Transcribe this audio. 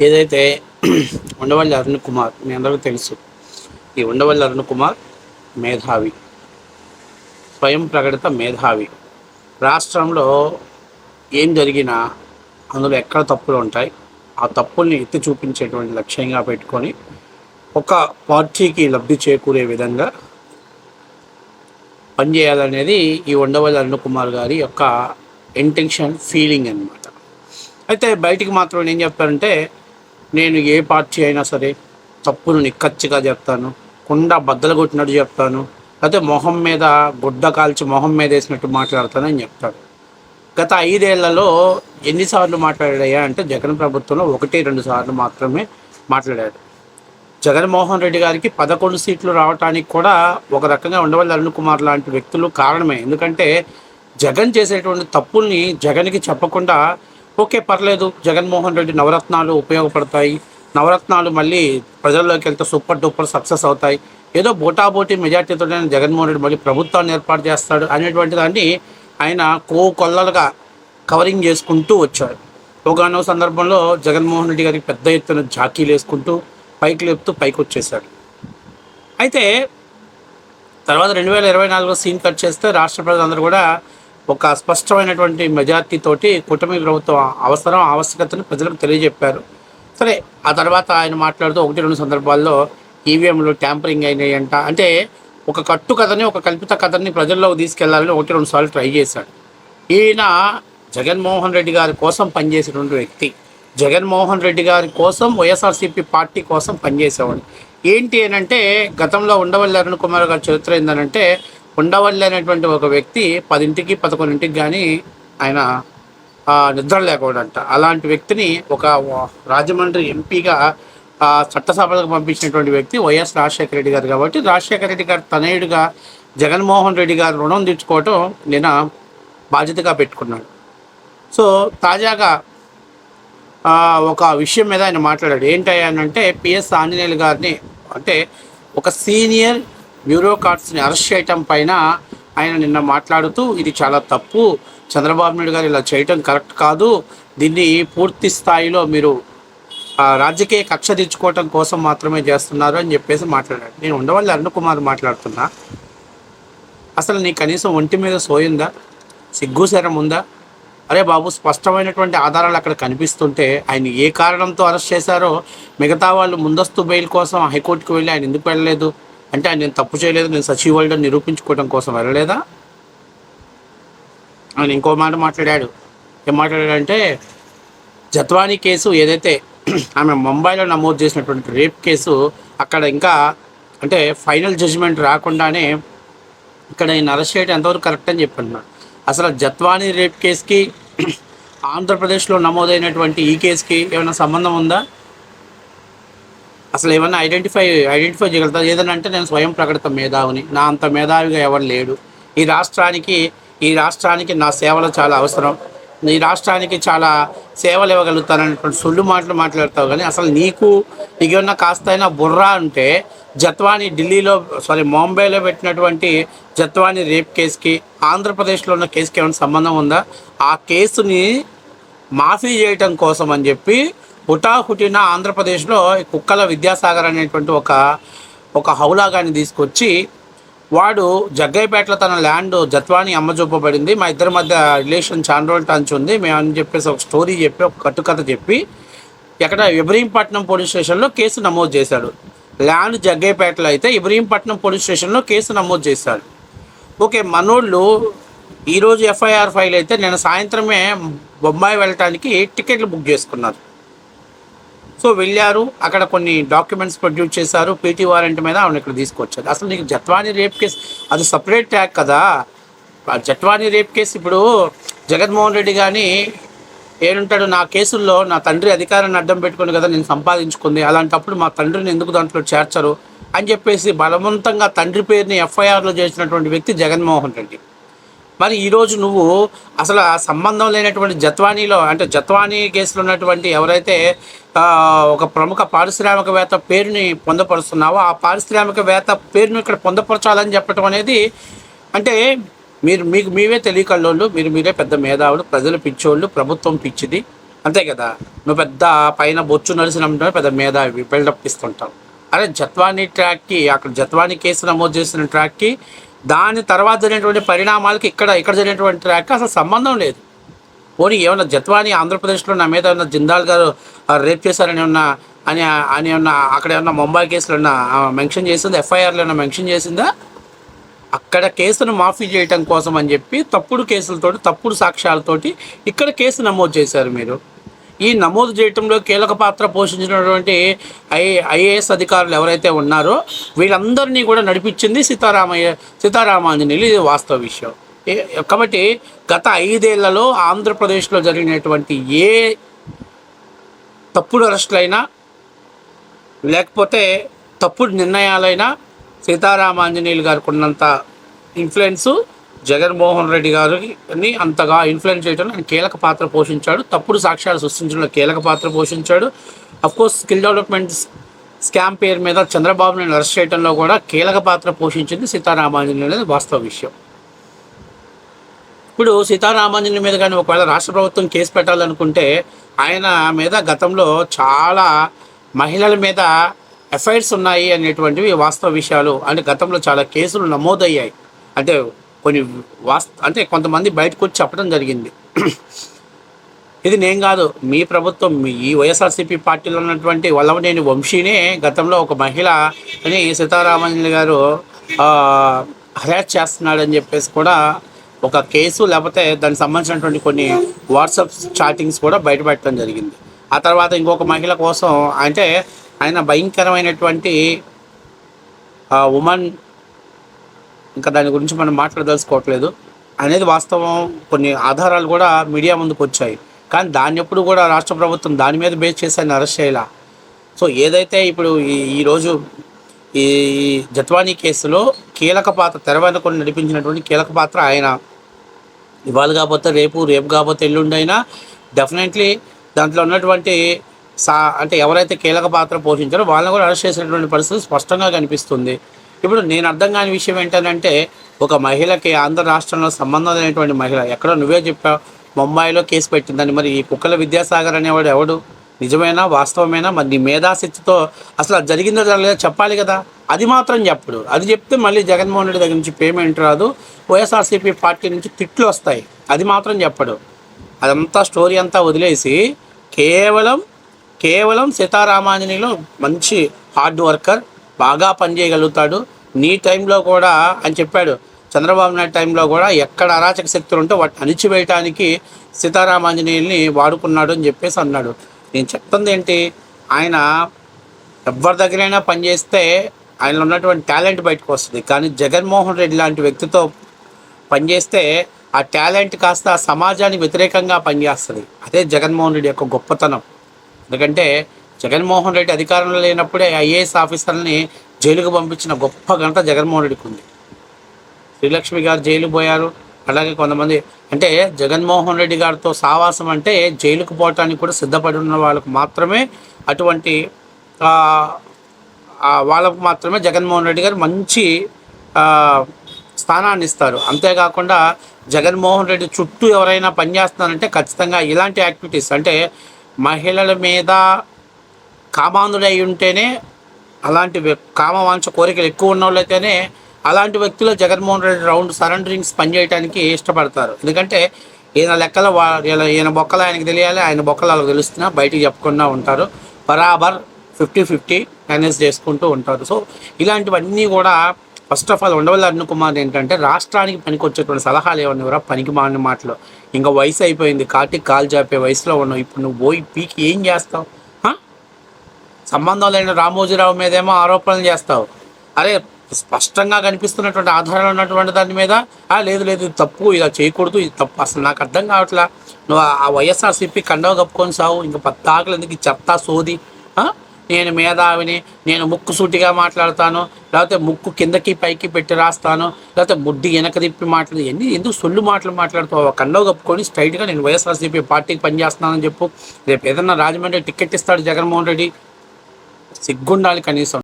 ఏదైతే ఉండవల్లి అరుణ్ కుమార్ మీ అందరికీ తెలుసు. ఈ ఉండవల్లి అరుణ్ కుమార్ మేధావి. స్వయం ప్రకటిత మేధావి. రాష్ట్రంలో ఏం జరిగినా అందులో ఎక్కడ తప్పులు ఉంటాయి ఆ తప్పుల్ని ఎత్తి చూపించేటువంటి లక్ష్యంగా పెట్టుకొని ఒక పార్టీకి లబ్ధి చేకూరే విధంగా పనిచేయాలనేది ఈ ఉండవల్లి అరుణ్ కుమార్ గారి యొక్క ఇంటెన్షన్ ఫీలింగ్ అన్నమాట. అయితే బయటికి మాత్రం ఏం చెప్పారంటే నేను ఏ పార్టీ అయినా సరే తప్పును నిక్కచ్చిగా చెప్తాను కుండ బద్దలు కొట్టినట్టు చెప్తాను లేకపోతే మొహం మీద గుడ్డ కాల్చి మొహం మీద వేసినట్టు మాట్లాడతానని చెప్తాడు. గత ఐదేళ్ళలో ఎన్నిసార్లు మాట్లాడాయా అంటే జగన్ ప్రభుత్వంలో ఒకటి రెండు సార్లు మాత్రమే మాట్లాడాడు. జగన్మోహన్ రెడ్డి గారికి పదకొండు సీట్లు రావడానికి కూడా ఒక రకంగా ఉండవల్లి అరుణ్ కుమార్ లాంటి వ్యక్తులు కారణమే. ఎందుకంటే జగన్ చేసేటువంటి తప్పుల్ని జగన్కి చెప్పకుండా ఓకే పర్లేదు. జగన్మోహన్ రెడ్డి నవరత్నాలు ఉపయోగపడతాయి. నవరత్నాలు మళ్ళీ ప్రజల్లోకి వెళ్తే సూపర్ డూపర్ సక్సెస్ అవుతాయి. ఏదో బోటాబోటీ మెజార్టీతోనే జగన్మోహన్ రెడ్డి మళ్ళీ ప్రభుత్వాన్ని ఏర్పాటు చేస్తాడు అనేటువంటి దాన్ని ఆయన కో కొల్లలుగా కవరింగ్ చేసుకుంటూ వచ్చాడు ఒకనో సందర్భంలో జగన్మోహన్ రెడ్డి గారికి పెద్ద ఎత్తున జాకీలు వేసుకుంటూ పైకి లేపుతూ పైకి వచ్చేసాడు అయితే తర్వాత రెండు వేల ఇరవై నాలుగులో సీన్ కట్ చేస్తే రాష్ట్ర ప్రజలందరూ కూడా ఒక స్పష్టమైనటువంటి మెజార్టీ తోటి కూటమి ప్రభుత్వం అవసరం ఆవశ్యకతను ప్రజలకు తెలియజెప్పారు. సరే ఆ తర్వాత ఆయన మాట్లాడుతూ ఒకటి రెండు సందర్భాల్లో ఈవీఎంలు ట్యాంపరింగ్ అయినాయంట. అంటే ఒక కట్టు కథని ఒక కల్పిత కథని ప్రజల్లోకి తీసుకెళ్ళాలని ఒకటి రెండు సార్లు ట్రై చేశాడు. ఈయన జగన్మోహన్ రెడ్డి గారి కోసం పనిచేసినటువంటి వ్యక్తి. జగన్మోహన్ రెడ్డి గారి కోసం వైఎస్ఆర్సీపీ పార్టీ కోసం పనిచేసేవాడు. ఏంటి అని అంటే గతంలో ఉండవల్లి అరుణ్ కుమార్ గారి చరిత్ర ఏంటంటే ఉండవల్లి అనేటువంటి ఒక వ్యక్తి పదింటికి పదకొండింటికి కానీ ఆయన నిద్ర లేకూడదంట అలాంటి వ్యక్తిని ఒక రాజమండ్రి ఎంపీగా చట్టసభలకు పంపించినటువంటి వ్యక్తి వైఎస్ రాజశేఖర రెడ్డి గారు కాబట్టి రాజశేఖర రెడ్డి గారు తనయుడిగా జగన్మోహన్ రెడ్డి గారు రుణం తీర్చుకోవటం నేను బాధ్యతగా పెట్టుకున్నాడు. సో తాజాగా ఒక విషయం మీద ఆయన మాట్లాడాడు. ఏంటంటే పిఎస్ ఆంజనేయులు గారిని అంటే ఒక సీనియర్ బ్యూరోక్రాట్స్ని అరెస్ట్ చేయటం పైన ఆయన నిన్న మాట్లాడుతూ ఇది చాలా తప్పు. చంద్రబాబు నాయుడు గారు ఇలా చేయటం కరెక్ట్ కాదు. దీన్ని పూర్తి స్థాయిలో మీరు రాజకీయ కక్ష తెచ్చుకోవటం కోసం మాత్రమే చేస్తున్నారు అని చెప్పేసి మాట్లాడాడు నేను ఉండవల్లి అరుణ్ కుమార్ మాట్లాడుతున్నా. అసలు నీ కనీసం ఒంటి మీద సోయిందా? సిగ్గు శరం ఉందా? అరే బాబు స్పష్టమైనటువంటి ఆధారాలు అక్కడ కనిపిస్తుంటే ఆయన ఏ కారణంతో అరెస్ట్ చేశారో మిగతా వాళ్ళు ముందస్తు బెయిల్ కోసం హైకోర్టుకు వెళ్ళి ఆయన ఎందుకు వెళ్ళలేదు? అంటే ఆయన నేను తప్పు చేయలేదు నేను సచివాళ్ళు నిరూపించుకోవడం కోసం వెళ్ళలేదా? ఆయన ఇంకో మాట మాట్లాడాడు. ఏం మాట్లాడాడంటే జత్వానీ కేసు ఏదైతే ఆమె ముంబైలో నమోదు చేసినటువంటి రేప్ కేసు అక్కడ ఇంకా అంటే ఫైనల్ జడ్జిమెంట్ రాకుండానే ఇక్కడ ఈయన అరెస్ట్ చేయడం ఎంతవరకు కరెక్ట్ అని చెప్పన్నాడు అసలు జత్వానీ రేప్ కేసుకి ఆంధ్రప్రదేశ్లో నమోదైనటువంటి ఈ కేసుకి ఏమైనా సంబంధం ఉందా? అసలు ఏమైనా ఐడెంటిఫై ఐడెంటిఫై చేయగలుగుతారు? ఏదైనా అంటే నేను స్వయం ప్రకటిత మేధావిని. నా అంత మేధావిగా ఎవరు లేడు. ఈ రాష్ట్రానికి ఈ రాష్ట్రానికి నా సేవలు చాలా అవసరం. ఈ రాష్ట్రానికి చాలా సేవలు ఇవ్వగలుగుతాననేటువంటి సొల్లు మాటలు మాట్లాడతావు కానీ అసలు నీకు నీకేమన్నా కాస్త అయినా బుర్రా అంటే జత్వాని ఢిల్లీలో సారీ ముంబైలో పెట్టినటువంటి జత్వాని రేప్ కేసుకి ఆంధ్రప్రదేశ్లో ఉన్న కేసుకి ఏమైనా సంబంధం ఉందా? ఆ కేసుని మాఫీ చేయటం కోసం అని చెప్పి హుటాహుటిన ఆంధ్రప్రదేశ్లో కుక్కల విద్యాసాగర్ అనేటువంటి ఒక ఒక హౌలాగాన్ని తీసుకొచ్చి వాడు జగ్గైపేటలో తన ల్యాండ్ జత్వాని అమ్మ చూపబడింది మా ఇద్దరి మధ్య రిలేషన్ చాలా రోజులు టంచ్ ఉంది. మేము అని చెప్పేసి ఒక స్టోరీ చెప్పి ఒక కట్టుకథ చెప్పి ఎక్కడ ఇబ్రహీంపట్నం పోలీస్ స్టేషన్లో కేసు నమోదు చేశాడు. ల్యాండ్ జగ్గైపేటలో అయితే ఇబ్రహీంపట్నం పోలీస్ స్టేషన్లో కేసు నమోదు చేశాడు. ఓకే మనోళ్ళు ఈరోజు ఎఫ్ఐఆర్ ఫైల్ అయితే నేను సాయంత్రమే బొంబాయి వెళ్ళటానికి టికెట్లు బుక్ చేసుకున్నారు. సో వెళ్ళారు. అక్కడ కొన్ని డాక్యుమెంట్స్ ప్రొడ్యూస్ చేశారు. పీటీ వారెంట్ మీద ఆవిడ ఇక్కడ తీసుకొచ్చారు. అసలు నీకు జత్వానీ రేప్ కేసు అది సపరేట్ ట్యాక్ కదా. జట్వాణి రేప్ కేసు ఇప్పుడు జగన్మోహన్ రెడ్డి కానీ ఏమంటాడు నా కేసుల్లో నా తండ్రి అధికారాన్ని అడ్డం పెట్టుకుని కదా నేను సంపాదించుకుంది. అలాంటప్పుడు మా తండ్రిని ఎందుకు దాంట్లో చేర్చరు? అని చెప్పేసి బలవంతంగా తండ్రి పేరుని ఎఫ్ఐఆర్లో చేసినటువంటి వ్యక్తి జగన్మోహన్ రెడ్డి. మరి ఈరోజు నువ్వు అసలు ఆ సంబంధం లేనటువంటి జత్వానీలో అంటే జత్వానీ కేసులో ఉన్నటువంటి ఎవరైతే ఒక ప్రముఖ పారిశ్రామికవేత్త పేరుని పొందపరుస్తున్నావో ఆ పారిశ్రామికవేత్త పేరుని ఇక్కడ పొందపరచాలని చెప్పడం అనేది అంటే మీరు మీకు మీవే తెలియకల్లోళ్ళు మీరు మీరే పెద్ద మేధావులు ప్రజలు పిచ్చోళ్ళు ప్రభుత్వం పిచ్చిది అంతే కదా? నువ్వు పెద్ద పైన బొచ్చు నడిచిన పెద్ద మేధావి బిల్డప్ ఇస్తుంటావు. అరే జత్వానీ ట్రాక్కి అక్కడ జత్వానీ కేసు నమోదు చేసిన ట్రాక్కి దాని తర్వాత జరిగినటువంటి పరిణామాలకి ఇక్కడ ఇక్కడ జరిగినటువంటి ట్రాక్ అసలు సంబంధం లేదు. పోనీ ఏమన్నా జత్వాని ఆంధ్రప్రదేశ్లో నా మీద ఏమన్నా జిందాల్ గారు రేప్ చేశారని ఉన్న అని అని ఉన్న అక్కడ ఏమన్నా ముంబై కేసులో ఉన్న మెన్షన్ చేసిందా? ఎఫ్ఐఆర్లో ఏమన్నా మెన్షన్ చేసిందా? అక్కడ కేసును మాఫీ చేయటం కోసం అని చెప్పి తప్పుడు కేసులతోటి తప్పుడు సాక్ష్యాలతోటి ఇక్కడ కేసు నమోదు చేశారు మీరు. ఈ నమోదు చేయటంలో కీలక పాత్ర పోషించినటువంటి ఐ ఐఏఎస్ అధికారులు ఎవరైతే ఉన్నారో వీళ్ళందరినీ కూడా నడిపించింది సీతారామయ్య సీతారామాంజనేయులు. ఇది వాస్తవ విషయం. కాబట్టి గత ఐదేళ్ళలో ఆంధ్రప్రదేశ్లో జరిగినటువంటి ఏ తప్పుడు అరెస్టులైనా లేకపోతే తప్పుడు నిర్ణయాలైనా సీతారామాంజనేయులు గారికి ఉన్నంత ఇన్ఫ్లుయెన్సు జగన్మోహన్ రెడ్డి గారిని అంతగా ఇన్ఫ్లుయెన్స్ చేయడంలో ఆయన కీలక పాత్ర పోషించాడు. తప్పుడు సాక్ష్యాలు సృష్టించడంలో కీలక పాత్ర పోషించాడు. అఫ్కోర్స్ స్కిల్ డెవలప్మెంట్ స్కామ్ పేరు మీద చంద్రబాబు నాయుడు అరెస్ట్ చేయడంలో కూడా కీలక పాత్ర పోషించింది సీతారామాంజనేయులు అనేది వాస్తవ విషయం. ఇప్పుడు సీతారామాంజనేయుల మీద కానీ ఒకవేళ రాష్ట్ర ప్రభుత్వం కేసు పెట్టాలనుకుంటే ఆయన మీద గతంలో చాలా మహిళల మీద ఎఫ్ఐఆర్స్ ఉన్నాయి అనేటువంటివి వాస్తవ విషయాలు. అంటే గతంలో చాలా కేసులు నమోదయ్యాయి. అంటే కొన్ని వాస్త అంటే కొంతమంది బయటకు వచ్చి చెప్పడం జరిగింది. ఇది నేను కాదు మీ ప్రభుత్వం ఈ వైఎస్ఆర్సీపీ పార్టీలో ఉన్నటువంటి వల్లభనేని వంశీనే గతంలో ఒక మహిళ అని సీతారామన్ గారు హరాస్ చేస్తున్నాడని చెప్పేసి కూడా ఒక కేసు లేకపోతే దానికి సంబంధించినటువంటి కొన్ని వాట్సాప్ చాటింగ్స్ కూడా బయటపెట్టడం జరిగింది. ఆ తర్వాత ఇంకొక మహిళ కోసం అంటే ఆయన భయంకరమైనటువంటి ఉమెన్ ఇంకా దాని గురించి మనం మాట్లాడదలుచుకోవట్లేదు. అనేది వాస్తవం. కొన్ని ఆధారాలు కూడా మీడియా ముందుకు వచ్చాయి. కానీ దాన్ని ఎప్పుడు కూడా రాష్ట్ర ప్రభుత్వం దాని మీద బేస్ చేశాను అరెస్ట్ చేయాల. సో ఏదైతే ఇప్పుడు ఈ ఈరోజు ఈ జత్వానీ కేసులో కీలక పాత్ర తెరవైన కొన్ని నడిపించినటువంటి కీలక పాత్ర ఆయన. ఇవాళ కాకపోతే రేపు రేపు కాకపోతే ఎల్లుండి అయినా డెఫినెట్లీ దాంట్లో ఉన్నటువంటి సా అంటే ఎవరైతే కీలక పాత్ర పోషించారో వాళ్ళని కూడా అరెస్ట్ చేసినటువంటి పరిస్థితి స్పష్టంగా కనిపిస్తుంది. ఇప్పుడు నేను అర్థం కాని విషయం ఏంటంటే ఒక మహిళకి ఆంధ్ర రాష్ట్రంలో సంబంధం లేనటువంటి మహిళ ఎక్కడో నువ్వే చెప్పావు ముంబైలో కేసు పెట్టిందని. మరి ఈ కుక్కల విద్యాసాగర్ అనేవాడు ఎవడు? నిజమైనా? వాస్తవమైనా? మరి నీ మేధాశక్తితో అసలు అది జరిగిందో జరగలేదో చెప్పాలి కదా. అది మాత్రం చెప్పడు. అది చెప్తే మళ్ళీ జగన్మోహన్ రెడ్డి దగ్గర నుంచి పేమెంట్ రాదు. వైఎస్ఆర్సీపీ పార్టీ నుంచి తిట్లు వస్తాయి. అది మాత్రం చెప్పడు. అదంతా స్టోరీ అంతా వదిలేసి కేవలం కేవలం సీతారామాంజనిలో మంచి హార్డ్ వర్కర్ బాగా పనిచేయగలుగుతాడు. నీ టైంలో కూడా అని చెప్పాడు. చంద్రబాబు నాయుడు టైంలో కూడా ఎక్కడ అరాచక శక్తులు ఉంటే వాటిని అణిచివేయటానికి సీతారామాంజనేయుల్ని వాడుకున్నాడు అని చెప్పేసి అన్నాడు. నేను చెప్తుంది ఏంటి? ఆయన ఎవరి దగ్గరైనా పనిచేస్తే ఆయనలో ఉన్నటువంటి టాలెంట్ బయటకు వస్తుంది. కానీ జగన్మోహన్ రెడ్డి లాంటి వ్యక్తితో పనిచేస్తే ఆ టాలెంట్ కాస్త సమాజానికి వ్యతిరేకంగా పనిచేస్తుంది. అదే జగన్మోహన్ రెడ్డి యొక్క గొప్పతనం. ఎందుకంటే జగన్మోహన్ రెడ్డి అధికారంలో లేనప్పుడే ఐఏఎస్ ఆఫీసర్ని జైలుకు పంపించిన గొప్ప ఘనత జగన్మోహన్ రెడ్డికి ఉంది. శ్రీలక్ష్మి గారు జైలు పోయారు. అలాగే కొంతమంది అంటే జగన్మోహన్ రెడ్డి గారితో సావాసం అంటే జైలుకు పోవటానికి కూడా సిద్ధపడి ఉన్న వాళ్ళకు మాత్రమే అటువంటి వాళ్ళకు మాత్రమే జగన్మోహన్ రెడ్డి గారు మంచి స్థానాన్ని ఇస్తారు. అంతేకాకుండా జగన్మోహన్ రెడ్డి చుట్టూ ఎవరైనా పనిచేస్తున్నారంటే ఖచ్చితంగా ఇలాంటి యాక్టివిటీస్ అంటే మహిళల మీద కామాంధుడై ఉంటేనే అలాంటి వ్యక్- కామవాంఛ కోరికలు ఎక్కువ ఉన్న వాళ్ళైతేనే అలాంటి వ్యక్తులు జగన్మోహన్ రెడ్డి రౌండ్ సరెండరింగ్స్ పనిచేయడానికి ఇష్టపడతారు. ఎందుకంటే ఈయన లెక్కల ఈయన- బొక్కలు ఆయనకి తెలియాలి ఆయన బొక్కలు వాళ్ళకి తెలుస్తున్నా బయటికి చెప్పకుండా ఉంటారు. బరాబర్ ఫిఫ్టీ ఫిఫ్టీ మేనేజ్ చేసుకుంటూ ఉంటారు. సో ఇలాంటివన్నీ కూడా first of all Undavalli Arun Kumar ఏంటంటే రాష్ట్రానికి పనికి వచ్చేటువంటి సలహాలు ఏమన్నా కూడా పనికి మాని మాటలు. ఇంకా వయసు అయిపోయింది. కాటికి కాలు జాపే వయసులో ఉన్నావు. ఇప్పుడు నువ్వు పోయి పీకి ఏం చేస్తావు? సంబంధం లేని రామోజీరావు మీదేమో ఆరోపణలు చేస్తావు. అరే స్పష్టంగా కనిపిస్తున్నటువంటి ఆధారాలు ఉన్నటువంటి దాని మీద లేదు లేదు ఇది తప్పు ఇలా చేయకూడదు ఇది తప్పు అసలు నాకు అర్థం కావట్లా. నువ్వు ఆ- వైఎస్ఆర్సీపీ కండవ కప్పుకొని సావు ఇంకా పత్తాకులు ఎందుకు చెత్త సోది? నేను మేధావిని నేను ముక్కు సూటిగా మాట్లాడతాను లేకపోతే ముక్కు కిందకి పైకి పెట్టి రాస్తాను లేకపోతే ముడ్డి వెనక తిప్పి మాట్లాడు ఎన్ని ఎందుకు సొల్లు మాటలు మాట్లాడుతావు? కండవ కప్పుకొని స్ట్రైట్గా నేను వైఎస్ఆర్సీపీ పార్టీకి పనిచేస్తున్నానని చెప్పు. రేపు ఏదన్నా రాజమండ్రి టికెట్ ఇస్తాడు జగన్మోహన్ రెడ్డి. సిగ్గుండాలి కనీసం.